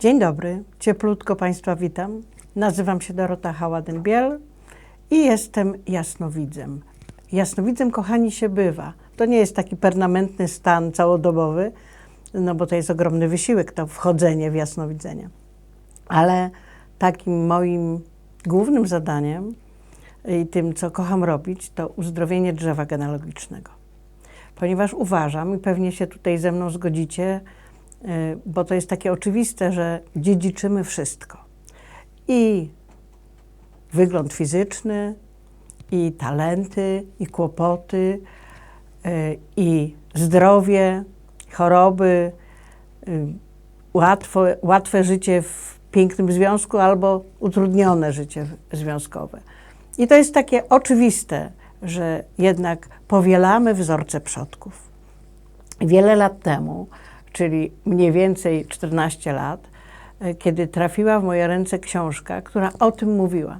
Dzień dobry, cieplutko Państwa witam. Nazywam się Dorota Haładen-Biel i jestem jasnowidzem. Jasnowidzem, kochani, się bywa. To nie jest taki permanentny stan całodobowy, no bo to jest ogromny wysiłek, to wchodzenie w jasnowidzenie. Ale takim moim głównym zadaniem i tym, co kocham robić, to uzdrowienie drzewa genealogicznego. Ponieważ uważam, i pewnie się tutaj ze mną zgodzicie, bo to jest takie oczywiste, że dziedziczymy wszystko. I wygląd fizyczny, i talenty, i kłopoty, y, i zdrowie, choroby, y, łatwo, łatwe życie w pięknym związku albo utrudnione życie związkowe. I to jest takie oczywiste, że jednak powielamy wzorce przodków. Wiele lat temu, czyli mniej więcej 14 lat, e, kiedy trafiła w moje ręce książka, która o tym mówiła.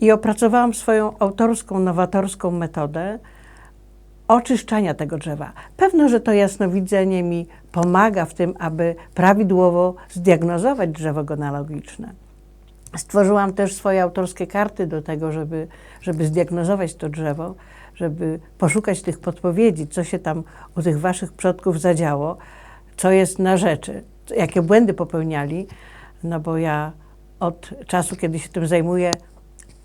I opracowałam swoją autorską, nowatorską metodę oczyszczania tego drzewa. Pewno, że to jasnowidzenie mi pomaga w tym, aby prawidłowo zdiagnozować drzewo genealogiczne. Stworzyłam też swoje autorskie karty do tego, żeby, żeby zdiagnozować to drzewo, żeby poszukać tych podpowiedzi, co się tam u tych waszych przodków zadziało, co jest na rzeczy, jakie błędy popełniali, no bo ja od czasu, kiedy się tym zajmuję,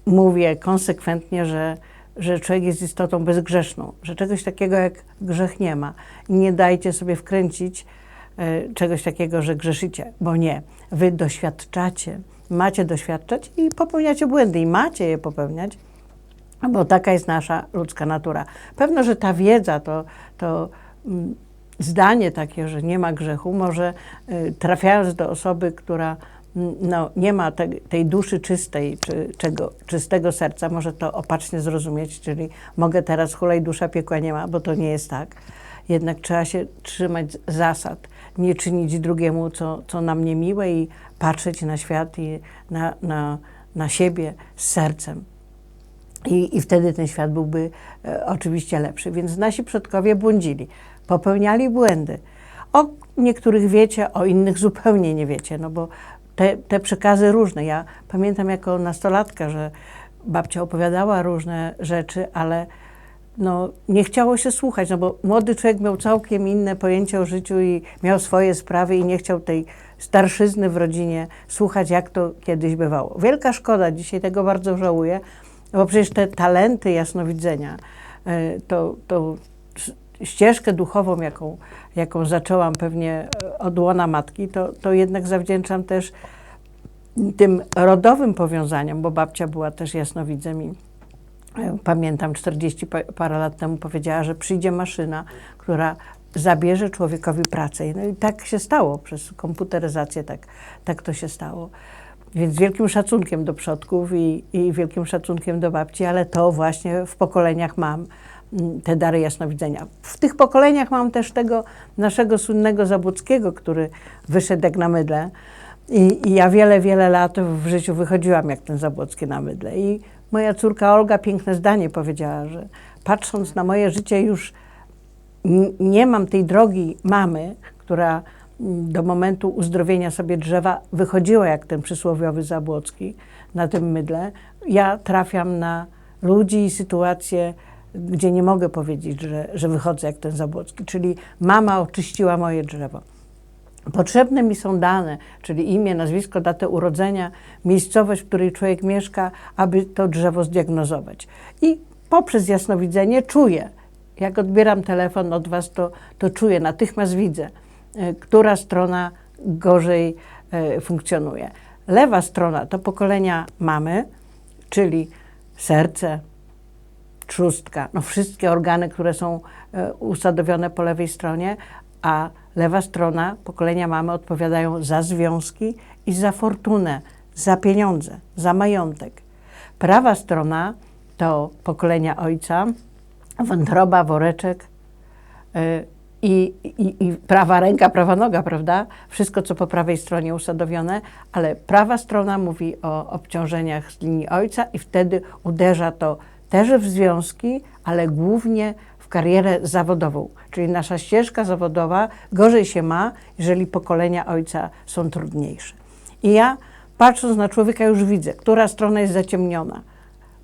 mówię konsekwentnie, że, że człowiek jest istotą bezgrzeszną, że czegoś takiego jak grzech nie ma. Nie dajcie sobie wkręcić e, czegoś takiego, że grzeszycie, bo nie. Wy doświadczacie, macie doświadczać i popełniacie błędy i macie je popełniać, bo taka jest nasza ludzka natura. Pewno, że ta wiedza, to, to mm, zdanie takie, że nie ma grzechu, może y, trafiając do osoby, która mm, no, nie ma te, tej duszy czystej, czy czego, czystego serca, może to opacznie zrozumieć, czyli mogę teraz hulaj dusza piekła nie ma, bo to nie jest tak. Jednak trzeba się trzymać zasad, nie czynić drugiemu, co, co nam niemiłe i patrzeć na świat i na, na, na siebie z sercem. I, I wtedy ten świat byłby e, oczywiście lepszy. Więc nasi przodkowie błądzili, popełniali błędy. O niektórych wiecie, o innych zupełnie nie wiecie, no bo te, te przekazy różne. Ja pamiętam jako nastolatka, że babcia opowiadała różne rzeczy, ale no, nie chciało się słuchać, no bo młody człowiek miał całkiem inne pojęcie o życiu i miał swoje sprawy i nie chciał tej starszyzny w rodzinie słuchać, jak to kiedyś bywało. Wielka szkoda, dzisiaj tego bardzo żałuję, bo przecież te talenty jasnowidzenia, e, to, to ścieżkę duchową, jaką, jaką zaczęłam pewnie od łona matki, to, to jednak zawdzięczam też tym rodowym powiązaniom, bo babcia była też jasnowidzem i e, pamiętam 40 parę lat temu powiedziała, że przyjdzie maszyna, która zabierze człowiekowi pracę. No i tak się stało, przez komputeryzację tak, tak to się stało. Więc wielkim szacunkiem do przodków i, i wielkim szacunkiem do babci, ale to właśnie w pokoleniach mam te dary jasnowidzenia. W tych pokoleniach mam też tego naszego słynnego Zabłockiego, który wyszedł jak na mydle. I, I, ja wiele, wiele lat w życiu wychodziłam jak ten Zabłocki na mydle. I moja córka Olga piękne zdanie powiedziała, że patrząc na moje życie już nie mam tej drogi mamy, która do momentu uzdrowienia sobie drzewa wychodziła jak ten przysłowiowy Zabłocki na tym mydle. Ja trafiam na ludzi i sytuacje, gdzie nie mogę powiedzieć, że, że wychodzę jak ten Zabłocki. Czyli mama oczyściła moje drzewo. Potrzebne mi są dane, czyli imię, nazwisko, datę urodzenia, miejscowość, w której człowiek mieszka, aby to drzewo zdiagnozować. I poprzez jasnowidzenie czuję, jak odbieram telefon od Was, to, to czuję, natychmiast widzę, e, która strona gorzej e, funkcjonuje. Lewa strona to pokolenia mamy, czyli serce, trzustka, no wszystkie organy, które są e, usadowione po lewej stronie, a lewa strona pokolenia mamy odpowiadają za związki i za fortunę, za pieniądze, za majątek. Prawa strona to pokolenia ojca, wątroba, woreczek y, i, i, i, prawa ręka, prawa noga, prawda? Wszystko, co po prawej stronie usadowione, ale prawa strona mówi o obciążeniach z linii ojca i wtedy uderza to też w związki, ale głównie w karierę zawodową. Czyli nasza ścieżka zawodowa gorzej się ma, jeżeli pokolenia ojca są trudniejsze. I ja patrząc na człowieka już widzę, która strona jest zaciemniona,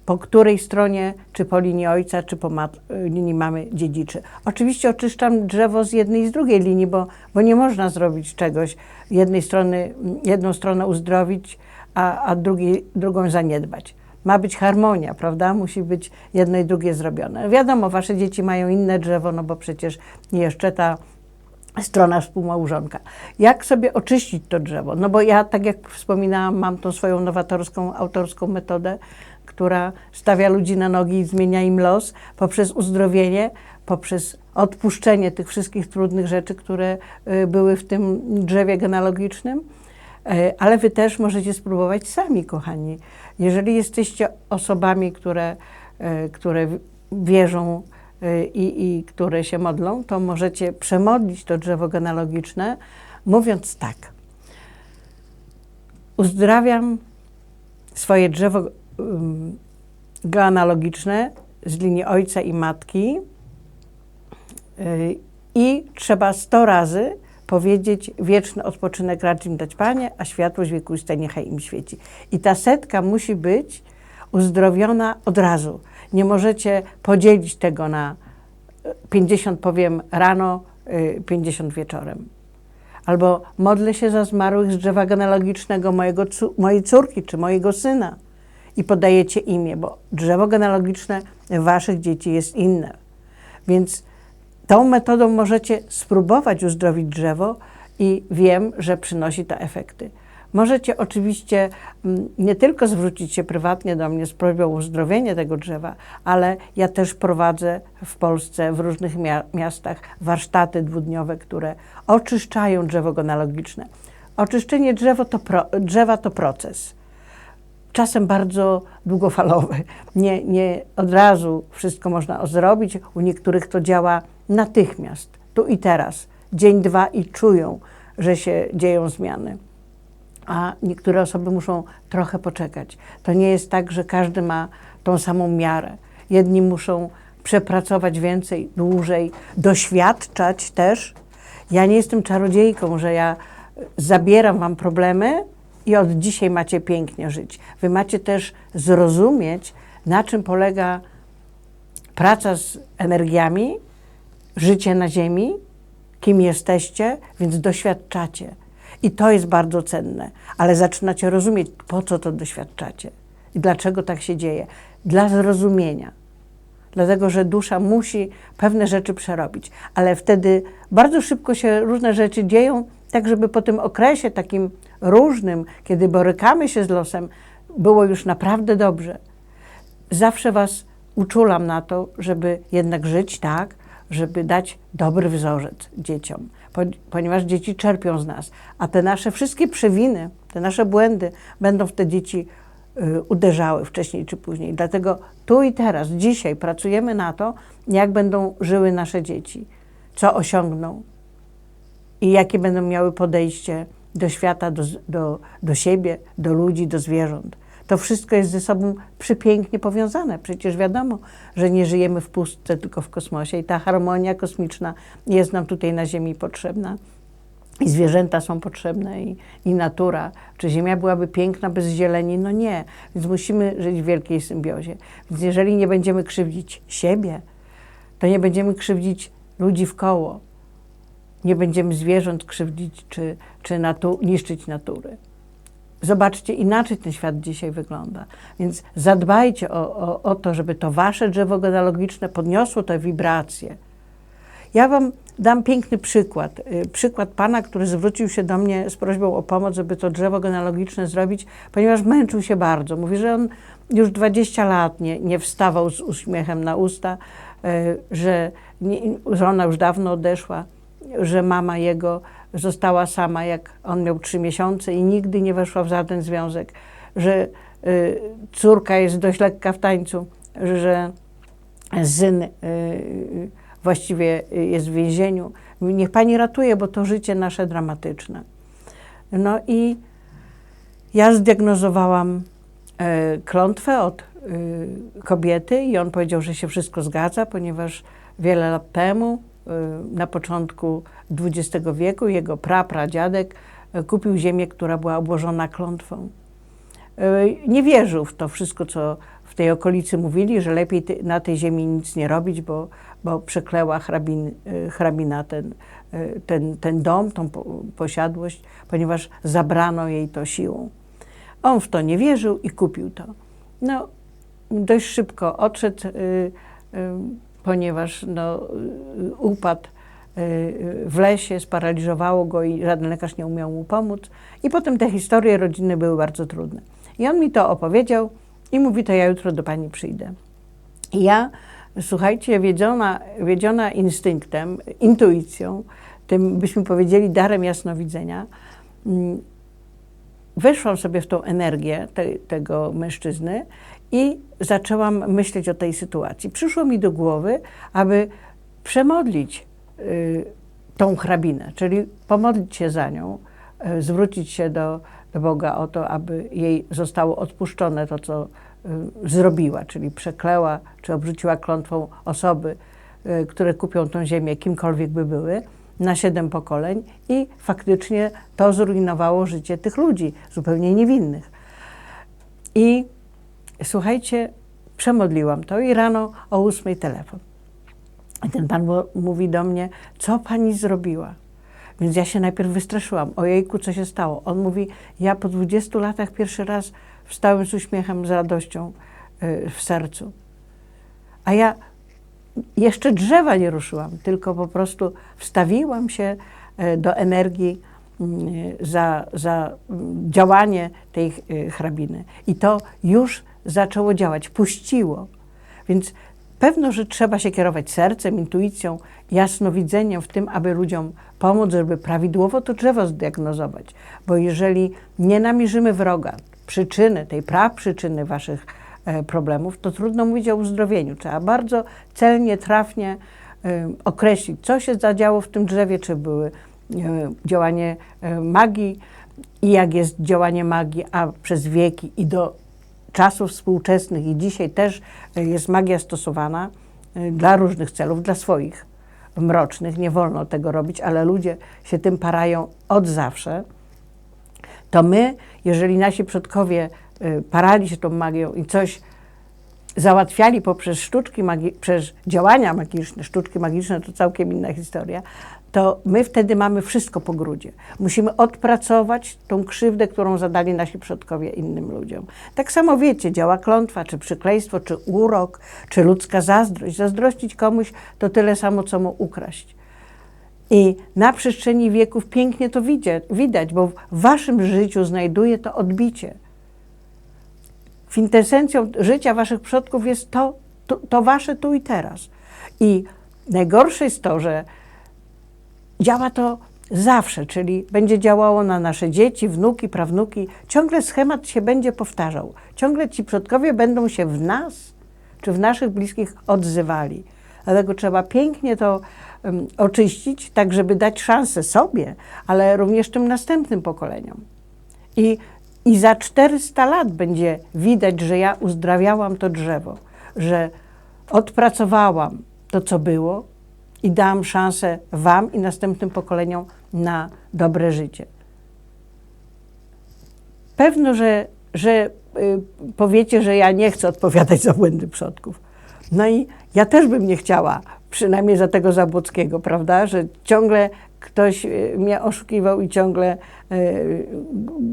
po której stronie, czy po linii ojca, czy po linii mamy dziedziczy. Oczywiście oczyszczam drzewo z jednej i z drugiej linii, bo, bo nie można zrobić czegoś, jednej strony, jedną stronę uzdrowić, a, a drugiej, drugą zaniedbać. Ma być harmonia, prawda? Musi być jedno i drugie zrobione. Wiadomo, wasze dzieci mają inne drzewo, no bo przecież jeszcze ta strona współmałżonka. Jak sobie oczyścić to drzewo? No bo ja, tak jak wspominałam, mam tą swoją nowatorską, autorską metodę, która stawia ludzi na nogi i zmienia im los poprzez uzdrowienie, poprzez odpuszczenie tych wszystkich trudnych rzeczy, które y, były w tym drzewie genealogicznym. Y, ale wy też możecie spróbować sami, kochani. Jeżeli jesteście osobami, które, y, które wierzą i, i które się modlą, to możecie przemodlić to drzewo genealogiczne, mówiąc tak. Uzdrawiam swoje drzewo genealogiczne z linii ojca i matki y, i trzeba sto razy powiedzieć wieczny odpoczynek racz im dać Panie, a światłość wiekuista niechaj im świeci. I ta setka musi być uzdrowiona od razu. Nie możecie podzielić tego na 50 powiem rano, 50 wieczorem. Albo modlę się za zmarłych z drzewa genealogicznego mojego, mojej córki czy mojego syna i podajecie imię, bo drzewo genealogiczne waszych dzieci jest inne. Więc tą metodą możecie spróbować uzdrowić drzewo i wiem, że przynosi to efekty. Możecie oczywiście mm, nie tylko zwrócić się prywatnie do mnie z prośbą o uzdrowienie tego drzewa, ale ja też prowadzę w Polsce, w różnych miastach warsztaty dwudniowe, które oczyszczają drzewo genealogiczne. Oczyszczenie drzewo to drzewa to proces. Czasem bardzo długofalowy. Nie, nie od razu wszystko można zrobić. U niektórych to działa natychmiast, tu i teraz, dzień, dwa i czują, że się dzieją zmiany a niektóre osoby muszą trochę poczekać. To nie jest tak, że każdy ma tą samą miarę. Jedni muszą przepracować więcej, dłużej, doświadczać też. Ja nie jestem czarodziejką, że ja zabieram wam problemy i od dzisiaj macie pięknie żyć. Wy macie też zrozumieć, na czym polega praca z energiami, życie na Ziemi, kim jesteście, więc doświadczacie. I to jest bardzo cenne, ale zaczynacie rozumieć, po co to doświadczacie i dlaczego tak się dzieje. Dla zrozumienia. Dlatego, że dusza musi pewne rzeczy przerobić, ale wtedy bardzo szybko się różne rzeczy dzieją, tak żeby po tym okresie takim różnym, kiedy borykamy się z losem, było już naprawdę dobrze. Zawsze Was uczulam na to, żeby jednak żyć tak, żeby dać dobry wzorzec dzieciom ponieważ dzieci czerpią z nas. A te nasze wszystkie przewiny, te nasze błędy będą w te dzieci y, uderzały wcześniej czy później. Dlatego tu i teraz, dzisiaj pracujemy na to, jak będą żyły nasze dzieci, co osiągną i jakie będą miały podejście do świata, do, do, do siebie, do ludzi, do zwierząt. To wszystko jest ze sobą przepięknie powiązane. Przecież wiadomo, że nie żyjemy w pustce, tylko w kosmosie i ta harmonia kosmiczna jest nam tutaj na Ziemi potrzebna. I zwierzęta są potrzebne, i, i natura. Czy Ziemia byłaby piękna bez zieleni? No nie. Więc musimy żyć w wielkiej symbiozie. Więc jeżeli nie będziemy krzywdzić siebie, to nie będziemy krzywdzić ludzi w koło. Nie będziemy zwierząt krzywdzić czy, czy natu niszczyć natury. Zobaczcie, inaczej ten świat dzisiaj wygląda. Więc zadbajcie o, o, o to, żeby to wasze drzewo genealogiczne podniosło te wibracje. Ja wam dam piękny przykład. Y, przykład pana, który zwrócił się do mnie z prośbą o pomoc, żeby to drzewo genealogiczne zrobić, ponieważ męczył się bardzo. Mówi, że on już 20 lat nie, nie wstawał z uśmiechem na usta, y, że żona już dawno odeszła, że mama jego została sama, jak on miał trzy miesiące i nigdy nie weszła w żaden związek, że y, córka jest dość lekka w tańcu, że syn y, właściwie jest w więzieniu. Niech pani ratuje, bo to życie nasze dramatyczne. No i ja zdiagnozowałam y, klątwę od y, kobiety i on powiedział, że się wszystko zgadza, ponieważ wiele lat temu Y, na początku XX wieku jego prapradziadek e, kupił ziemię, która była obłożona klątwą. E, Nie wierzył w to wszystko, co w tej okolicy mówili, że lepiej na tej ziemi nic nie robić, bo, bo przekleła hrabin, hrabina ten, ten, ten dom, tą po- posiadłość, ponieważ zabrano jej to siłą. On w to nie wierzył i kupił to. No, dość szybko odszedł, y, y, ponieważ no, upadł y, w lesie, sparaliżowało go i żaden lekarz nie umiał mu pomóc. I potem te historie rodzinne były bardzo trudne. I on mi to opowiedział i mówi, to ja jutro do pani przyjdę. I ja, słuchajcie, wiedziona, wiedziona instynktem, intuicją, tym byśmy powiedzieli darem jasnowidzenia, mm, weszłam sobie w tą energię te, tego mężczyzny i zaczęłam myśleć o tej sytuacji. Przyszło mi do głowy, aby przemodlić y, tą hrabinę, czyli pomodlić się za nią, y, zwrócić się do, Boga o to, aby jej zostało odpuszczone to, co y, zrobiła, czyli przekleła czy obrzuciła klątwą osoby, które kupią tą ziemię, kimkolwiek by były, na siedem pokoleń i faktycznie to zrujnowało życie tych ludzi, zupełnie niewinnych. I słuchajcie, przemodliłam to i rano o ósmej telefon. I ten pan mówi do mnie, co pani zrobiła? Więc ja się najpierw wystraszyłam. Ojejku, co się stało? On mówi, ja po 20 latach pierwszy raz wstałem z uśmiechem, z radością y, w sercu. A ja jeszcze drzewa nie ruszyłam, tylko po prostu wstawiłam się e, do energii mm, za, za mm, działanie tej hrabiny. I to już zaczęło działać, puściło. Więc pewno, że trzeba się kierować sercem, intuicją, jasnowidzeniem w tym, aby ludziom pomóc, żeby prawidłowo to drzewo zdiagnozować. Bo jeżeli nie namierzymy wroga, przyczyny, tej praprzyczyny waszych e, problemów, to trudno mówić o uzdrowieniu. Trzeba bardzo celnie, trafnie e, określić, co się zadziało w tym drzewie, czy były e, działanie magii i jak jest działanie magii, a przez wieki i do czasów współczesnych i dzisiaj też e, jest magia stosowana e, dla różnych celów, dla swoich mrocznych. Nie wolno tego robić, ale ludzie się tym parają od zawsze to my, jeżeli nasi przodkowie y, parali się tą magią i coś załatwiali poprzez sztuczki, przez działania magiczne, sztuczki magiczne to całkiem inna historia, to my wtedy mamy wszystko po grudzie. Musimy odpracować tą krzywdę, którą zadali nasi przodkowie innym ludziom. Tak samo wiecie, działa klątwa, czy przykleństwo, czy urok, czy ludzka zazdrość. Zazdrościć komuś to tyle samo, co mu ukraść. I na przestrzeni wieków pięknie to widać, bo w waszym życiu znajduje to odbicie. Kwintesencją życia waszych przodków jest to, to, to wasze tu i teraz. I najgorsze jest to, że działa to zawsze, czyli będzie działało na nasze dzieci, wnuki, prawnuki. Ciągle schemat się będzie powtarzał. Ciągle ci przodkowie będą się w nas czy w naszych bliskich odzywali. Dlatego trzeba pięknie to um, oczyścić, tak żeby dać szansę sobie, ale również tym następnym pokoleniom. I, I za 400 lat będzie widać, że ja uzdrawiałam to drzewo, że odpracowałam to, co było i dałam szansę Wam i następnym pokoleniom na dobre życie. Pewno, że, że y, powiecie, że ja nie chcę odpowiadać za błędy przodków. No i ja też bym nie chciała, przynajmniej za tego Zabłockiego, prawda, że ciągle ktoś y, mnie oszukiwał i ciągle y,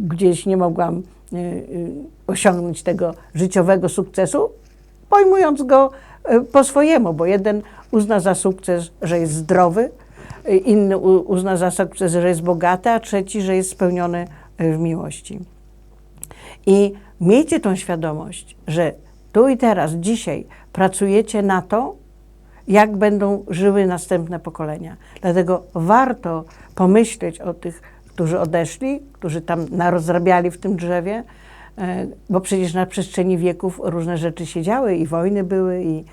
gdzieś nie mogłam osiągnąć tego życiowego sukcesu, pojmując go po swojemu, bo jeden uzna za sukces, że jest zdrowy, inny uzna za sukces, że jest bogaty, a trzeci, że jest spełniony y, w miłości. I miejcie tą świadomość, że tu i teraz, dzisiaj pracujecie na to, jak będą żyły następne pokolenia. Dlatego warto pomyśleć o tych, którzy odeszli, którzy tam narozrabiali w tym drzewie, e, bo przecież na przestrzeni wieków różne rzeczy się działy i wojny były i,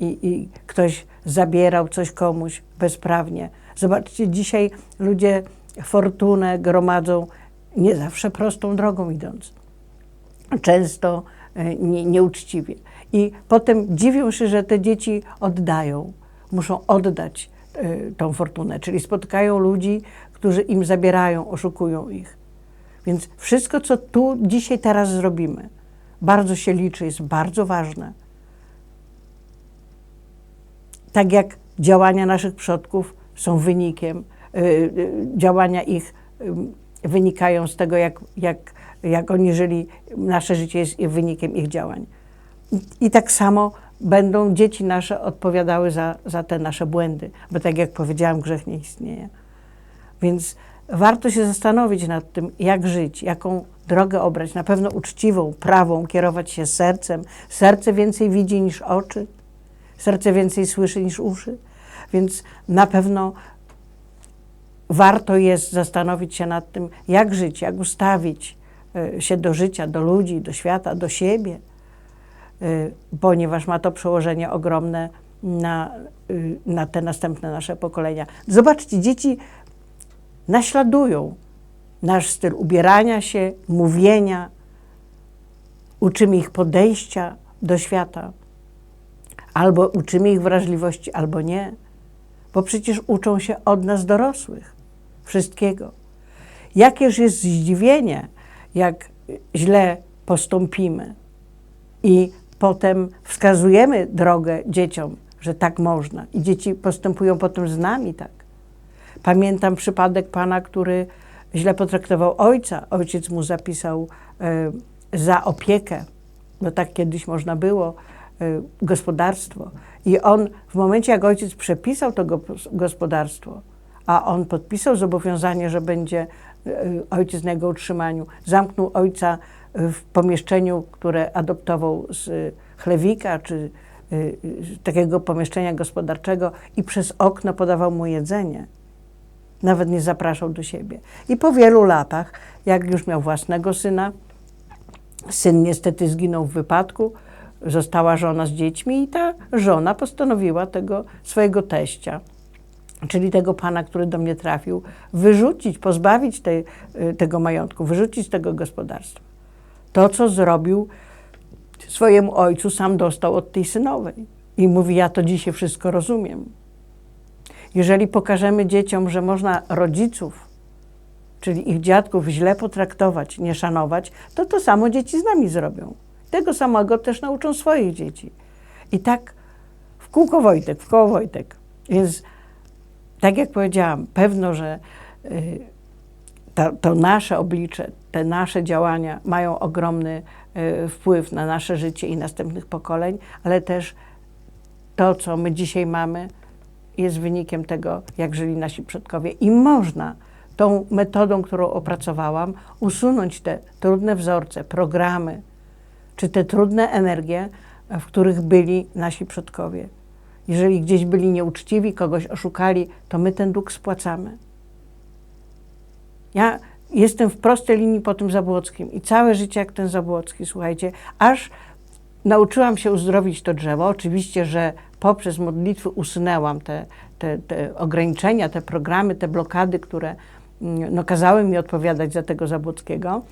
i, i ktoś zabierał coś komuś bezprawnie. Zobaczcie, dzisiaj ludzie fortunę gromadzą nie zawsze prostą drogą idąc często e, nie, nieuczciwie. I potem dziwią się, że te dzieci oddają. Muszą oddać y, tą fortunę, czyli spotykają ludzi, którzy im zabierają, oszukują ich. Więc wszystko, co tu dzisiaj, teraz zrobimy, bardzo się liczy, jest bardzo ważne. Tak jak działania naszych przodków są wynikiem, y, y, działania ich y, wynikają z tego, jak, jak, jak oni żyli, nasze życie jest wynikiem ich działań. I, i tak samo będą dzieci nasze odpowiadały za, za te nasze błędy, bo tak jak powiedziałam, grzech nie istnieje. Więc warto się zastanowić nad tym, jak żyć, jaką drogę obrać. Na pewno uczciwą, prawą, kierować się sercem. Serce więcej widzi niż oczy, serce więcej słyszy niż uszy. Więc na pewno warto jest zastanowić się nad tym, jak żyć, jak ustawić e, się do życia, do ludzi, do świata, do siebie, e, ponieważ ma to przełożenie ogromne na, y, na te następne nasze pokolenia. Zobaczcie, dzieci naśladują nasz styl ubierania się, mówienia, uczymy ich podejścia do świata. Albo uczymy ich wrażliwości, albo nie, bo przecież uczą się od nas dorosłych wszystkiego. Jakież jest zdziwienie, jak źle postąpimy i potem wskazujemy drogę dzieciom, że tak można i dzieci postępują potem z nami tak. Pamiętam przypadek pana, który źle potraktował ojca. Ojciec mu zapisał e, za opiekę, bo tak kiedyś można było, gospodarstwo. I on w momencie, jak ojciec przepisał to go, gospodarstwo, a on podpisał zobowiązanie, że będzie e, ojciec na jego utrzymaniu, zamknął ojca w pomieszczeniu, które adoptował z chlewika, czy z takiego pomieszczenia gospodarczego i przez okno podawał mu jedzenie nawet nie zapraszał do siebie. I po wielu latach, jak już miał własnego syna, syn niestety zginął w wypadku, została żona z dziećmi i ta żona postanowiła tego swojego teścia, czyli tego pana, który do mnie trafił, wyrzucić, pozbawić tej, y, tego majątku, wyrzucić z tego gospodarstwa. To, co zrobił swojemu ojcu, sam dostał od tej synowej. I mówi, ja to dzisiaj wszystko rozumiem. Jeżeli pokażemy dzieciom, że można rodziców, czyli ich dziadków, źle potraktować, nie szanować, to to samo dzieci z nami zrobią. Tego samego też nauczą swoich dzieci. I tak w kółko Wojtek, w koło Wojtek. Więc tak jak powiedziałam, pewno, że y, to, to, nasze oblicze, te nasze działania mają ogromny y, wpływ na nasze życie i następnych pokoleń, ale też to, co my dzisiaj mamy, jest wynikiem tego, jak żyli nasi przodkowie. I można tą metodą, którą opracowałam, usunąć te trudne wzorce, programy, czy te trudne energie, w których byli nasi przodkowie. Jeżeli gdzieś byli nieuczciwi, kogoś oszukali, to my ten dług spłacamy. Ja jestem w prostej linii po tym Zabłockim i całe życie jak ten Zabłocki, słuchajcie, aż nauczyłam się uzdrowić to drzewo. Oczywiście, że poprzez modlitwy usunęłam te, te, te ograniczenia, te programy, te blokady, które mm, no, kazały mi odpowiadać za tego Zabłockiego,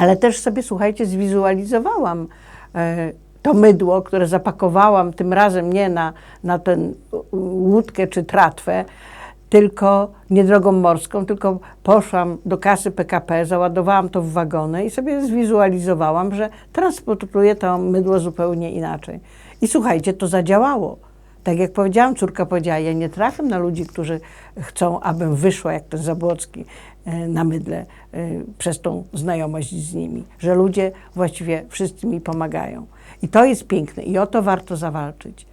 ale też sobie, słuchajcie, zwizualizowałam e, to mydło, które zapakowałam tym razem nie na, na tę łódkę czy tratwę, tylko nie drogą morską, tylko poszłam do kasy PKP, załadowałam to w wagony i sobie zwizualizowałam, że transportuję to mydło zupełnie inaczej. I słuchajcie, to zadziałało. Tak jak powiedziałam, córka powiedziała, ja nie trafię na ludzi, którzy chcą, abym wyszła jak ten Zabłocki na mydle e, przez tą znajomość z nimi. Że ludzie właściwie wszyscy mi pomagają. I to jest piękne i o to warto zawalczyć.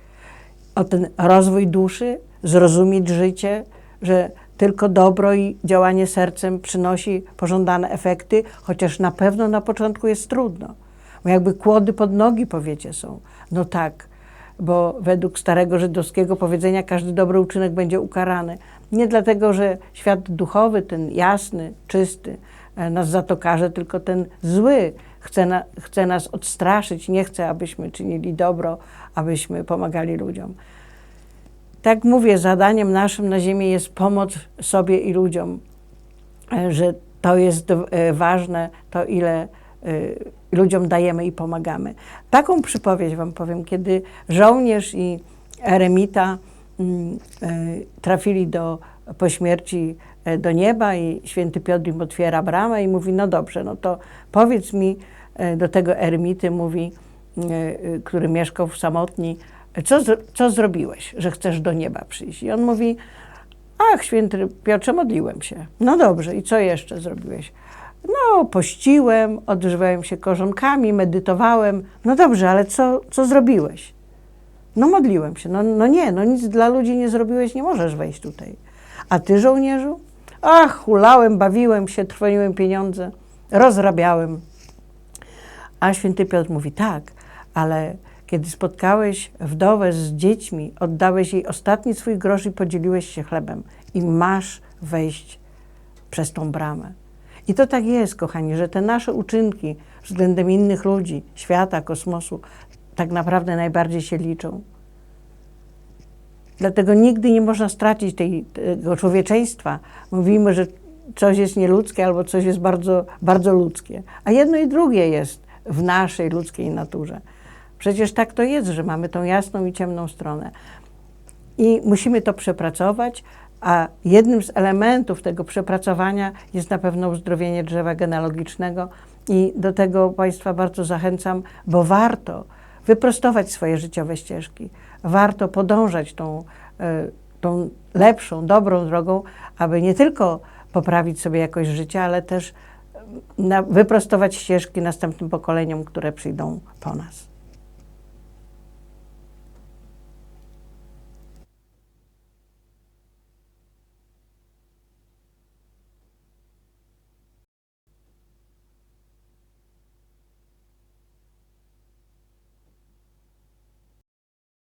O ten rozwój duszy, zrozumieć życie, że tylko dobro i działanie sercem przynosi pożądane efekty, chociaż na pewno na początku jest trudno. Bo jakby kłody pod nogi, powiecie, są. No tak, bo według starego żydowskiego powiedzenia każdy dobry uczynek będzie ukarany. Nie dlatego, że świat duchowy, ten jasny, czysty, e, nas za to karze, tylko ten zły chce, na, chce nas odstraszyć, nie chce, abyśmy czynili dobro, abyśmy pomagali ludziom. Tak mówię, zadaniem naszym na ziemi jest pomoc sobie i ludziom, e, że to jest e, ważne, to ile ludziom dajemy i pomagamy. Taką przypowieść Wam powiem, kiedy żołnierz i eremita trafili do, po śmierci e, do nieba i święty Piotr im otwiera bramę i mówi, no dobrze, no to powiedz mi e, do tego ermity, mówi, e, e, który mieszkał w samotni, co, co zrobiłeś, że chcesz do nieba przyjść? I on mówi, ach, święty Piotrze, modliłem się. No dobrze, i co jeszcze zrobiłeś? No, pościłem, odżywałem się korzonkami, medytowałem. No dobrze, ale co, co zrobiłeś? No modliłem się. No, no nie, no nic dla ludzi nie zrobiłeś, nie możesz wejść tutaj. A ty, żołnierzu? Ach, hulałem, bawiłem się, trwoniłem pieniądze, rozrabiałem. A święty Piotr mówi, tak, ale kiedy spotkałeś wdowę z dziećmi, oddałeś jej ostatni swój grosz i podzieliłeś się chlebem i masz wejść przez tą bramę. I to tak jest, kochani, że te nasze uczynki względem innych ludzi, świata, kosmosu, tak naprawdę najbardziej się liczą. Dlatego nigdy nie można stracić tej, tego człowieczeństwa. Mówimy, że coś jest nieludzkie albo coś jest bardzo, bardzo ludzkie. A jedno i drugie jest w naszej ludzkiej naturze. Przecież tak to jest, że mamy tą jasną i ciemną stronę. I musimy to przepracować, a jednym z elementów tego przepracowania jest na pewno uzdrowienie drzewa genealogicznego i do tego Państwa bardzo zachęcam, bo warto wyprostować swoje życiowe ścieżki. Warto podążać tą, e, tą lepszą, dobrą drogą, aby nie tylko poprawić sobie jakość życia, ale też na, wyprostować ścieżki następnym pokoleniom, które przyjdą po nas.